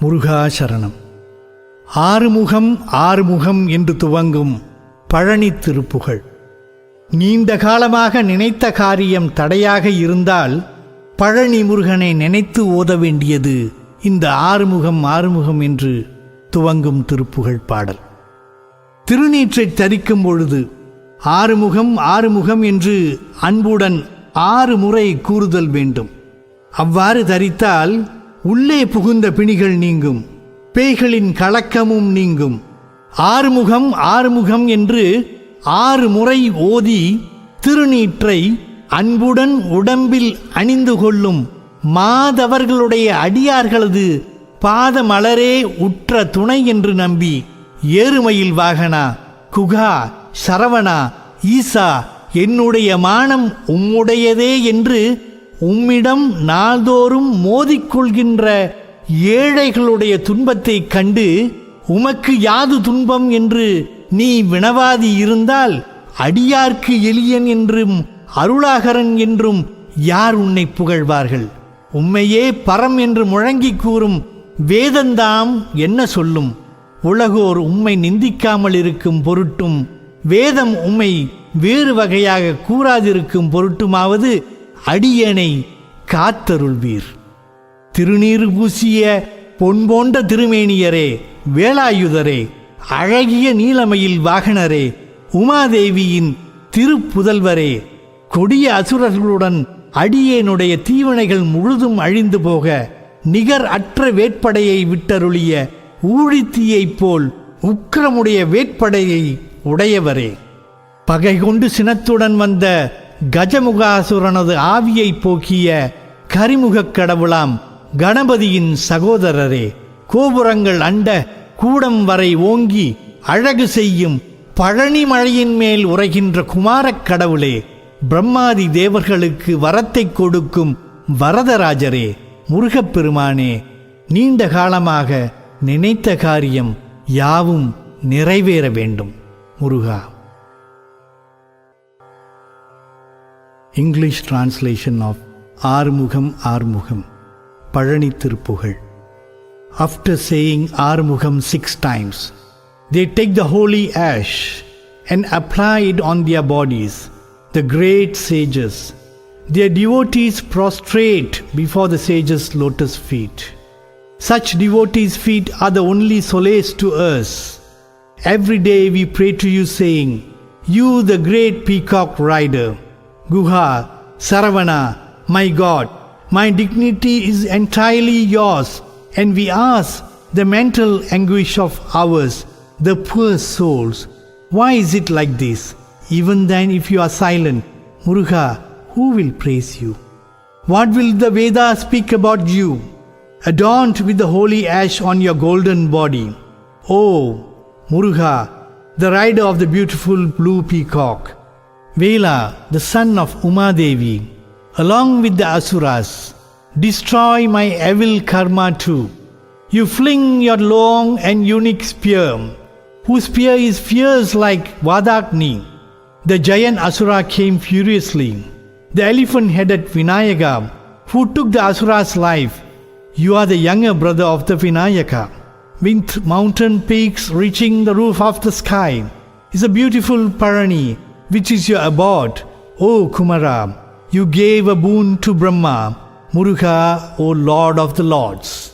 முருகாசரணம். ஆறுமுகம் ஆறுமுகம் என்று துவங்கும் பழனி திருப்புகழ். நீண்ட காலமாக நினைத்த காரியம் தடையாக இருந்தால் பழனி முருகனை நினைத்து ஓத வேண்டியது இந்த ஆறுமுகம் ஆறுமுகம் என்று துவங்கும் திருப்புகழ் பாடல். திருநீற்றை தரிக்கும் பொழுது ஆறுமுகம் ஆறுமுகம் என்று அன்புடன் ஆறு முறை கூறுதல் வேண்டும். அவ்வாறு தரித்தால் உள்ளே புகுந்த பிணிகள் நீங்கும். பேய்களின் கலக்கமும் நீங்கும். ஆறுமுகம் ஆறுமுகம் என்று ஆறு முறை ஓதி திருநீற்றை அன்புடன் உடம்பில் அணிந்து கொள்ளும் மாதவர்களுடைய அடியார்களது பாதமலரே உற்ற துணை என்று நம்பி ஏறுமயில் வாகனா குகா சரவணா ஈசா என்னுடைய மானம் உம்முடையதே என்று உம்மிடம் நாள்தோறும் மோதிக்கொள்கின்ற ஏழைகளுடைய துன்பத்தை கண்டு உமக்கு யாது துன்பம் என்று நீ வினவாதி இருந்தால் அடியார்க்கு எளியன் என்றும் அருளாகரன் என்றும் யார் உன்னை புகழ்வார்கள்? உம்மையே பரம் என்று முழங்கிக் கூறும் வேதந்தாம் என்ன சொல்லும்? உலகோர் உம்மை நிந்திக்காமல் இருக்கும் பொருட்டும் வேதம் உம்மை வேறு வகையாக கூறாதிருக்கும் பொருட்டுமாவது அடியேனை காத்தருள்வீர். திருநீர் பூசிய பொன்போன்ற திருமேனியரே வேலாயுதரே அழகிய நீலமையில் வாகனரே உமாதேவியின் திருப்புதல்வரே கொடிய அசுரர்களுடன் அடியேனுடைய தீவனைகள் முழுதும் அழிந்து போக நிகர் அற்ற வேட்படையை விட்டருளிய ஊழித்தீயைப் போல் உக்கிரமுடைய வேட்படையை உடையவரே. பகை கொண்டு சினத்துடன் வந்த கஜமுகாசுரனது ஆவியை போக்கிய கரிமுகக் கடவுளாம் கணபதியின் சகோதரரே. கோபுரங்கள் அண்ட கூடம் வரை ஓங்கி அழகு செய்யும் பழனி மழையின் மேல் உரைகின்ற குமாரக் கடவுளே. பிரம்மாதி தேவர்களுக்கு வரத்தை கொடுக்கும் வரதராஜரே. முருகப்பெருமானே நீண்ட காலமாக நினைத்த காரியம் யாவும் நிறைவேற வேண்டும். முருகா. English translation of Arumugam Arumugam Palani Thiruppugazh After saying Armugham six times, they take the holy ash and apply it on their bodies, the great sages. Their devotees prostrate before the sages' lotus feet. Such devotees' feet are the only solace to us. Every day we pray to you, saying, You, the great peacock rider, Guha, Saravana, my God, my dignity is entirely yours, and we ask the mental anguish of ours, the poor souls. Why is it like this? Even then, if you are silent, Muruga, who will praise you? What will the Vedas speak about you? Adorned with the holy ash on your golden body. Oh, Muruga, the rider of the beautiful blue peacock. Vela, the son of Umadevi, along with the Asuras, destroy my evil karma too. You fling your long and unique spear, whose spear is fierce like Vadakni. The giant Asura came furiously. The elephant headed Vinayaka, who took the Asura's life. You are the younger brother of the Vinayaka. With mountain peaks reaching the roof of the sky is a beautiful Parani, which is your abode. O Kumara, you gave a boon to Brahma, Muruga, O Lord of the Lords.